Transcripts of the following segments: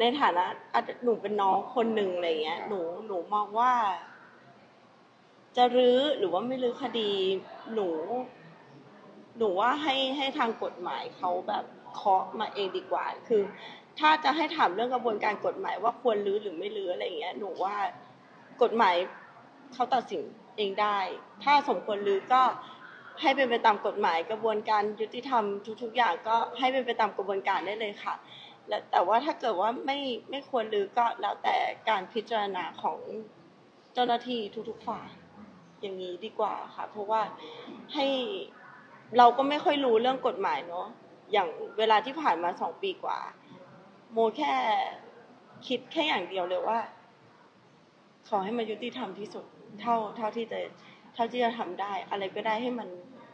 ในฐานะหนูเป็นน้องคนหนึ่งอะไรเงี้ย หนูหนูมองว่า จะรื้อหรือว่าไม่รื้อคดี หนู หนูว่าให้ให้ทางกฎหมายเขาแบบเคาะมาเองดีกว่า คือ ถ้าจะให้ถามเรื่องกระบวนการกฎหมายว่าควรรื้อหรือไม่รื้ออะไรเงี้ย หนูว่ากฎหมายเขาตัดสินเองได้ ถ้าสมควรรื้อก็ให้เป็นไปตามกฎหมายกระบวนการยุติธรรมทุก ๆ อย่างก็ให้เป็นไปตามกระบวนการได้เลยค่ะ และแต่ว่าถ้าเกิดว่าไม่ไม่ควรรื้อก็แล้วแต่การพิจารณาของเจ้าหน้าที่ทุกๆฝ่ายอย่างนี้ดีกว่าค่ะ เพราะว่าให้เราก็ไม่ค่อยรู้เรื่องกฎหมายเนาะอย่างเวลาที่ผ่านมาสองปีกว่า โมแค่คิดแค่อย่างเดียวเลยว่า ขอให้มันยุติธรรมที่สุด เท่าเท่าที่จะเท่าที่จะทำได้ อะไรก็ได้ให้มัน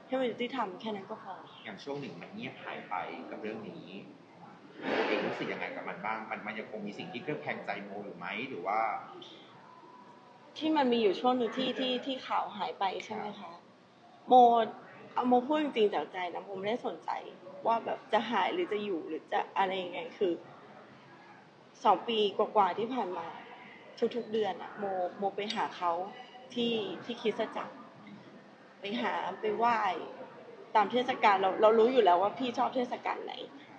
ให้มันยุติธรรมแค่นั้นก็พออย่างช่วงหนึ่งมันเงียบหายไปกับเรื่องนี้ สึกยังไงกับมันบ้าง มันมันยังคงมีสิ่งที่เครือบแคลงใจโมอยู่ไหมหรือว่า ที่มันมีอยู่ช่วงหนึ่งที่ที่ที่ข่าวหายไปใช่ไหมคะ โมเอาโมพูดจริงๆจากใจนะโมไม่ได้สนใจว่าแบบจะหายหรือจะอยู่หรือจะอะไรยังไงคือสองปีกว่าๆที่ผ่านมา ทุกๆเดือนอะโมโมไปหาเขาที่ที่คริสจักรไปหาไปไหว้ตามเทศกาลเราเรารู้อยู่แล้วว่าพี่ชอบเทศกาลไหน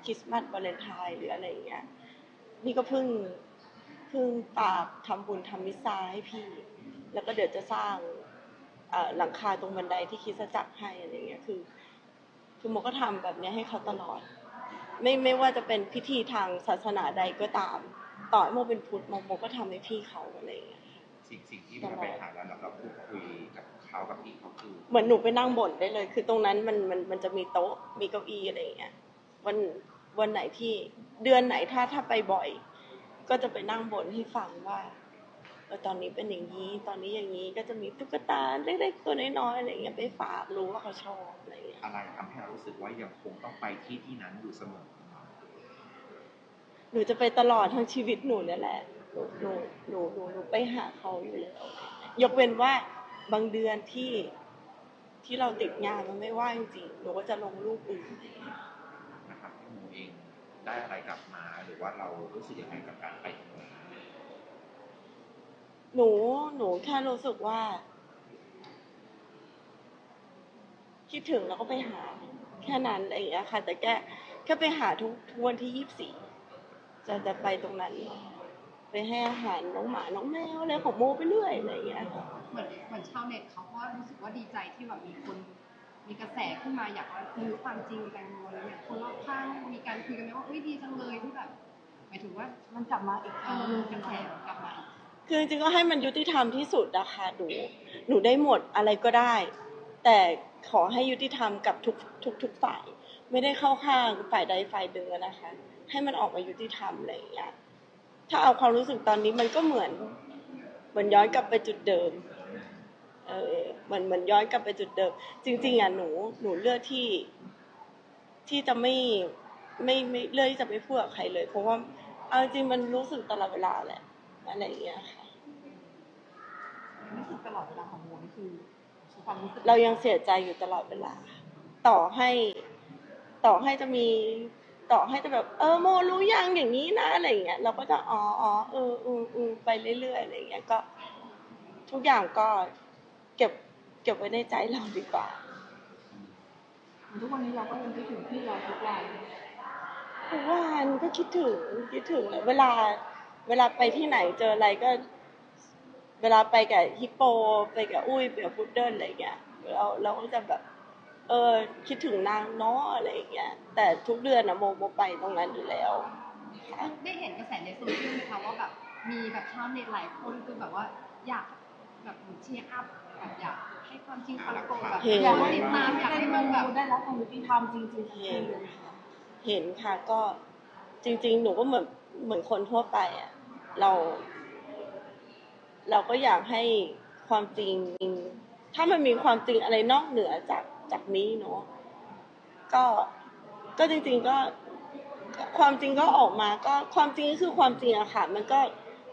คริสต์มาสวาเลนไทน์หรืออะไรอย่างเงี้ยนี่ก็เพิ่งเพิ่งปากทำบุญทำมิสซาให้พี่ แล้วก็เดี๋ยวจะสร้างเอ่อหลังคาตรงบันไดที่คริดจักรให้อะไรเงี้ยคือ คือโมก็ทำแบบเนี้ยให้เขาตลอด ไม่ไม่ว่าจะเป็นพิธีทางศาสนาใดก็ตาม ต่อให้โมเป็นพุทธโมโมก็ทำให้พี่เขาอะไรเงี้ยสิ่งสิ่งที่เราไปหาแล้วเราเราพูดคุยกับเขากับพี่เขาคือเหมือนหนูไปนั่งบ่นได้เลย คือตรงนั้นมันมันมันจะมีโต๊ะมีเก้าอี้อะไรเงี้ยวัน วันไหนที่เดือนไหนถ้าถ้าไปบ่อย ก็จะไปนั่งบ่นให้ฟังว่าเออตอนนี้เป็นอย่างนี้ ตอนนี้อย่างนี้ก็จะมีตุ๊กตาเล็กๆตัวน้อยๆอะไรเงี้ยไปฝากรู้ว่าเขาชอบอะไรเงี้ยอะไรทำให้เรารู้สึกว่ายังคงต้องไปที่ที่นั้นอยู่เสมอหนูจะไปตลอดทั้งชีวิตหนูเนี่ยแหละหนูหนูหนูหนูหนูไปหาเขาอยู่แล้วยกเว้นว่าบางเดือนที่ที่เราติดงานมันไม่ว่างจริงๆหนูก็จะลงรูปอื่น ได้อะไรกลับมา หรือว่าเรารู้สึกยังไงกับการไปตรงนั้นหนูหนูแค่รู้สึกว่า คิดถึงแล้วก็ไปหา แค่นั้นอะไรอย่างเงี้ยค่ะ แต่แค่แค่ไปหาทุกทุกวันที่ยี่สิบสี่จะจะไปตรงนั้น ไปให้อาหารน้องหมาน้องแมวอะไรของโมไปเรื่อยอะไรอย่างเงี้ยค่ะ เหมือนเหมือนชาวเน็ตเขาก็รู้สึกว่าดีใจที่แบบมีคน มีกระแสขึ้นมาอยากรู้ความจริงแตงโมอะไรเนี่ย การคุยกันไหมว่าเอ้ยดีจังเลยที่แบบหมายถึงว่ามันกลับมาอีกคเอรั้งอหนึงกระแสมันกลับมาคือจริงๆก็ให้มันยุติธรรมที่สุดนะคะหนูหนูได้หมดอะไรก็ได้ แต่ขอให้ยุติธรรมกับทุกทุกทุกฝ่าย ไม่ได้เข้าข้างฝ่ายใดฝ่ายหนึ่งอนะคะ ให้มันออกมายุติธรรมอะไรอย่างเงี้ยถ้าเอาความรู้สึกตอนนี้มันก็เหมือนเหมือนย้อนกลับไปจุดเดิม เออเหมือนเหมือนย้อนกลับไปจุดเดิม จริง ๆอะหนูหนูเลือกที่ ที่จะไม่ ไม่ไม่เลือกที่จะไม่พูดกับใครเลย เพราะว่าเอาจริงๆมันรู้สึกตลอดเวลาแหละอะไรอย่างเงี้ยค่ะนี่คือตลอดเวลาของโมนี่คือความรู้สึกเรายังเสียใจอยู่ตลอดเวลา ต่อให้ต่อให้จะมีต่อให้จะแบบเออโมรู้ยังอย่างนี้นะอะไรอย่างเงี้ยเราก็จะอ๋ออ๋อเอออืมอืมไปเรื่อยๆอะไรอย่างเงี้ยก็ ทุกอย่างก็เก็บเก็บไว้ในใจเราดีกว่า ทุกวันนี้เราก็ยังคิดถึงพี่เราทุกวัน ทุกวันก็คิดถึงคิดถึงเลยเวลาเวลาไปที่ไหนเจออะไรก็ เวลาไปกับฮิปโป ไปกับอุ้ยไปกับพุดเดิ้ลอะไรอย่างเงี้ยเราเราก็จะแบบ เออคิดถึงนางเนาะอะไรอย่างเงี้ยแต่ทุกเดือนนะโมโมไปตรงนั้นอยู่แล้วค่ะได้เห็นกระแสในโซเชียลไหมคะว่าแบบมีแบบชาวเน็ตหลายคนคือแบบว่าอยากแบบเหมือนเชียร์อัพแบบอยากให้ความจริงความโกรธแบบเห็นอยากให้ติดตามอยากให้มันแบบได้รับความยุติธรรมจริงๆทุกเห็นคนค่ะ เห็นค่ะก็จริง ๆ หนูก็เหมือนเหมือนคนทั่วไปอะเรา เราก็อยากให้ความจริง ถ้ามันมีความจริงอะไรนอกเหนือจากจากนี้เนาะก็ก็จริง ๆก็ ความจริงก็ออกมา ก็ความจริงก็คือความจริงอะค่ะ มันก็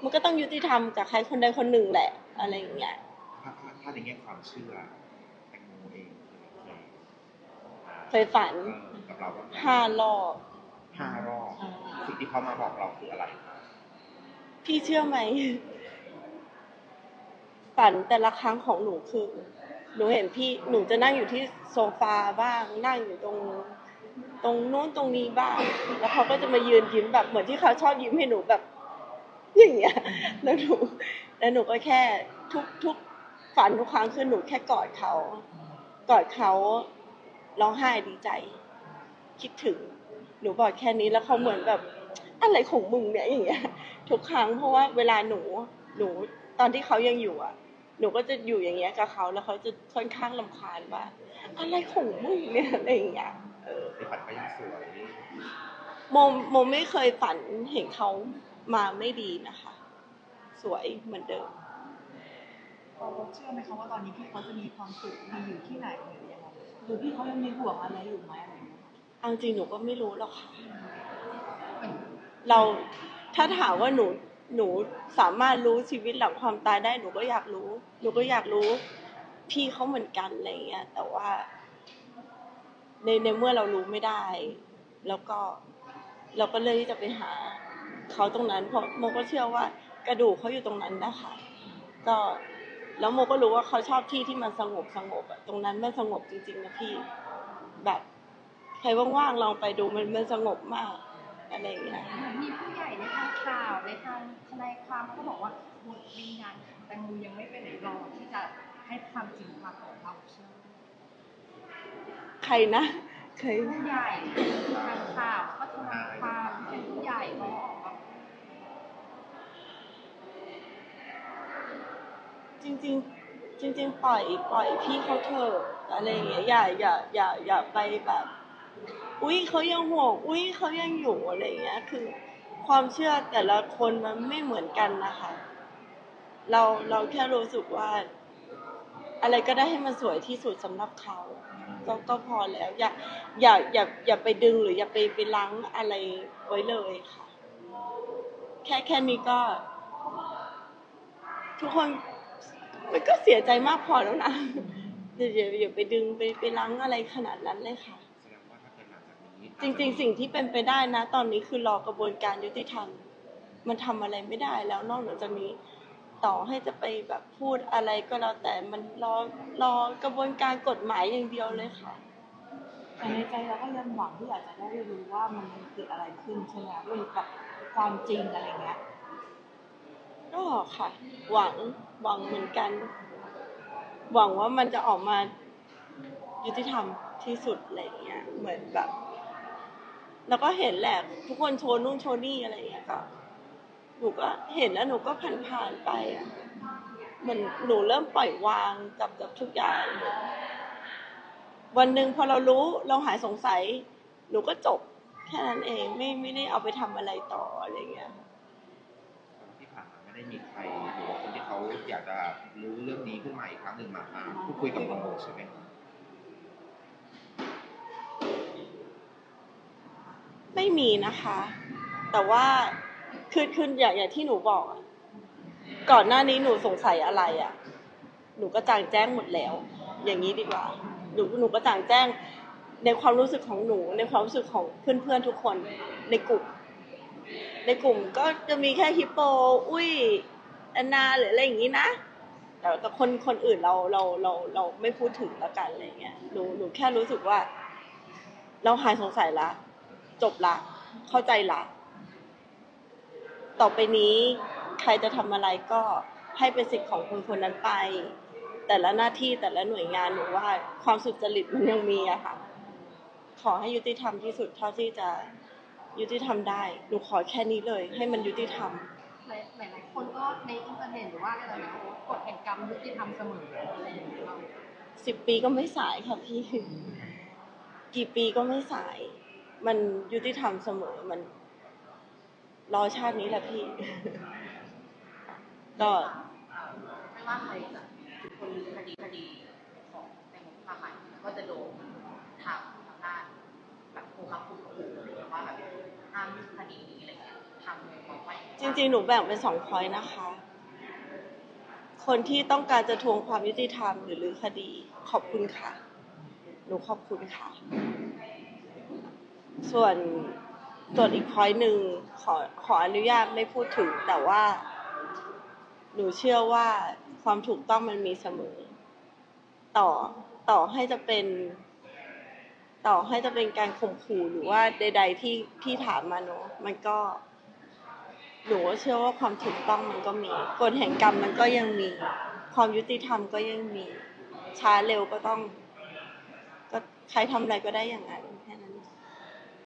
มันก็ต้องยุติธรรมกับใครคนใดคนหนึ่งแหละ อะไรอย่างเงี้ยถ้าถ้าถ้าในแง่ความเชื่อแตงโมเองเคยเคยฝัน เออกับเราบ้างไหมห้ารอบห้ารอบสสิ่งที่เขามาบอกเราคืออะไรครับพี่เชื่อไหมฝันแต่ละครั้งของหนูคือ หนูเห็นพี่หนูจะนั่งอยู่ที่โซฟาบ้างนั่งอยู่ตรงตรงนู้นตรงนี้บ้าง แล้วเขาก็จะมายืนยิ้มแบบเหมือนที่เขาชอบยิ้มให้หนูแบบ อย่างเงี้ยแล้วหนูแล้วหนูก็แค่ทุกทุกฝันทุกครั้งคือหนูแค่กอดเขา กอดเขาร้องไห้ดีใจ คิดถึง หนูบอกแค่นี้แล้วเขาเหมือนแบบอะไรของมึงเนี่ยอย่างเงี้ยทุกครั้งเพราะว่าเวลาหนูหนูตอนที่เขายังอยู่อะ หนูก็จะอยู่อย่างเงี้ยกับเขาแล้วเขาจะค่อนข้างลำคาญว่าอะไรของมึงเนี่ยอะไรอย่างเงี้ยเออในฝันก็ยังสวยโมโมไม่เคยฝันเห็นเขามาไม่ดีนะคะ สวยเหมือนเดิมเราเชื่อไหมคะว่าตอนนี้พี่เขาจะมีความสุขดีอยู่ที่ไหนหรือยังไงหรือพี่เขายังมีห่วงอะไรอยู่ไหมอะไรอย่าง เงี้ยเอาจริงหนูก็ไม่รู้หรอกค่ะ เราถ้าถามว่าหนูหนูสามารถรู้ชีวิตหลังความตายได้หนูก็อยากรู้ หนูก็อยากรู้พี่เขาเหมือนกันอะไรเงี้ย แต่ว่าในในเมื่อเรารู้ไม่ได้ แล้วก็เราก็เลยที่จะไปหาเขาตรงนั้น เพราะโมก็เชื่อว่ากระดูกเขาอยู่ตรงนั้นนะคะก็แล้วโมก็รู้ว่าเขาชอบที่ที่มันสงบสงบอะตรงนั้นมันสงบจริงๆนะพี่แบบ ใครว่างๆลองไปดูมันมันสงบมากอะไรอย่างเงี้ย เหมือนมีผู้ใหญ่ในทางข่าวในทางทนายความเขาบอกว่าบทวิญญาณของแตงโมยังไม่ไปไหนรอที่จะให้ความจริงปรากฏเราเชื่อใครนะเคยผู้ใหญ่ทางข่าวก็ทนายความที่เป็นผู้ใหญ่เขาออกมาจริงๆ จริง ๆ ปล่อยปล่อยพี่เขาเถอะอะไรอย่างเงี้ยอย่าอย่าอย่าอย่าไปแบบ อุ้ยเขายังห่วงอุ้ยเขายังอยู่อะไรอย่างเงี้ย คือความเชื่อแต่ละคนมันไม่เหมือนกันนะคะ เราเราแค่รู้สึกว่า อะไรก็ได้ให้มันสวยที่สุดสำหรับเขาก็ก็พอแล้ว อย่าอย่าอย่าอย่าไปดึงหรืออย่าไปไปล้างอะไรไว้เลยค่ะ แค่แค่นี้ก็ ทุกคนมันก็เสียใจมากพอแล้วนะอย่าอย่าอย่าไปดึงไปไปล้างอะไรขนาดนั้นเลยค่ะ แสดงว่าถ้าเกิ ดหลังจากนี้จริง ๆ สิ่งที่เป็นไปได้นะ ตอนนี้คือรอกระบวนการยุติธรรม มันทำอะไรไม่ได้แล้วนอกเหนือจากนี้ ต่อให้จะไปแบบพูดอะไรก็แล้วแต่มันรอรอกระบวนการกฎหมายอย่างเดียวเลยค่ะแต่ในใจเราก็ยังหวังที่อยากจะได้รู้ว่ามันเกิดอะไรขึ้นใช่ไหมคะด้วยแบบความจริงอะไรเงี้ยก็ค่ะ หวังหวังเหมือนกัน หวังว่ามันจะออกมายุติธรรมที่สุดอะไรอย่างเงี้ยเหมือนแบบ แล้วก็เห็นแหละทุกคนโชว์นู่นโชว์นี่อะไรอย่างเงี้ยก็หนูก็เห็นแล้วหนูก็ผ่านผ่านไปอะเหมือนหนูเริ่มปล่อยวางกับกับทุกอย่างเหมือนวันหนึ่งพอเรารู้เราหายสงสัย หนูก็จบแค่นั้นเองไม่ไม่ได้เอาไปทำอะไรต่ออะไรอย่างเงี้ยที่ผ่านมาไม่ได้มีใครหรือว่าคนที่เขาอยากจะรู้เรื่องนี้ขึ้นมาอีกครั้งหนึ่งมาพูดคุยกับโมโมใช่ไหมครับ ไม่มีนะคะ แต่ว่าคือคืออย่างอย่างที่หนูบอกอะก่อนหน้านี้หนูสงสัยอะไรอะหนูก็จางแจ้งหมดแล้ว อย่างนี้ดีกว่า หนูหนูก็จางแจ้ง ในความรู้สึกของหนู ในความรู้สึกของเพื่อนๆทุกคนในกลุ่ม ในกลุ่มก็จะมีแค่ฮิปโป อุ้ยแอนนาหรืออะไรอย่างนี้นะแต่แต่คนคนอื่นเราเราเราเราไม่พูดถึงแล้วกันอะไรเงี้ยหนูหนูแค่รู้สึกว่า เราหายสงสัยละ จบละ เข้าใจละ ต่อไปนี้ใครจะทำอะไรก็ให้เป็นสิทธิ์ของคนคนนั้นไป แต่ละหน้าที่แต่ละหน่วยงานหนูว่าความสุจริตมันยังมีอะค่ะ ขอให้ยุติธรรมที่สุดเท่าที่จะยุติธรรมได้หนูขอแค่นี้เลย ให้มันยุติธรรมหลายหลายๆคนก็ในอินเทอร์เน็ตหรือว่าอะไรนะกฎแห่งกรรมยุติธรรมเสมออะไรอย่างเงี้ยเราสิบปีก็ไม่สายค่ะพี่ กี่ปีก็ไม่สาย มันยุติธรรมเสมอมัน รอชาตินี้แหละพี่ ก็ไม่ว่าใครจะคนคดีคดีของแตงโมพาใหม่ก็จะโดนทางทางด้านแบบผู้รับผู้ถูกหรือว่าแบบห้ามคดีนี้อะไรเงี้ยทำบอกว่าจริง ๆ หนูแบ่งเป็นสองพอยต์นะคะ คนที่ต้องการจะทวงความยุติธรรมหรือรื้อคดี ขอบคุณค่ะ หนูขอบคุณค่ะ ส่วนส่วนอีกพอยหนึ่งขอขออนุญาตไม่พูดถึง แต่ว่า หนูเชื่อว่าความถูกต้องมันมีเสมอ ต่อต่อให้จะเป็น ต่อให้จะเป็นการข่มขู่หรือว่าใด ๆ ที่ที่ถามมาเนอะมันก็หนูเชื่อว่าความถูกต้องมันก็มีกฎแห่งกรรมมันก็ยังมี ความยุติธรรมก็ยังมี ช้าเร็วก็ต้อง ก็ใครทำอะไรก็ได้อย่างนั้น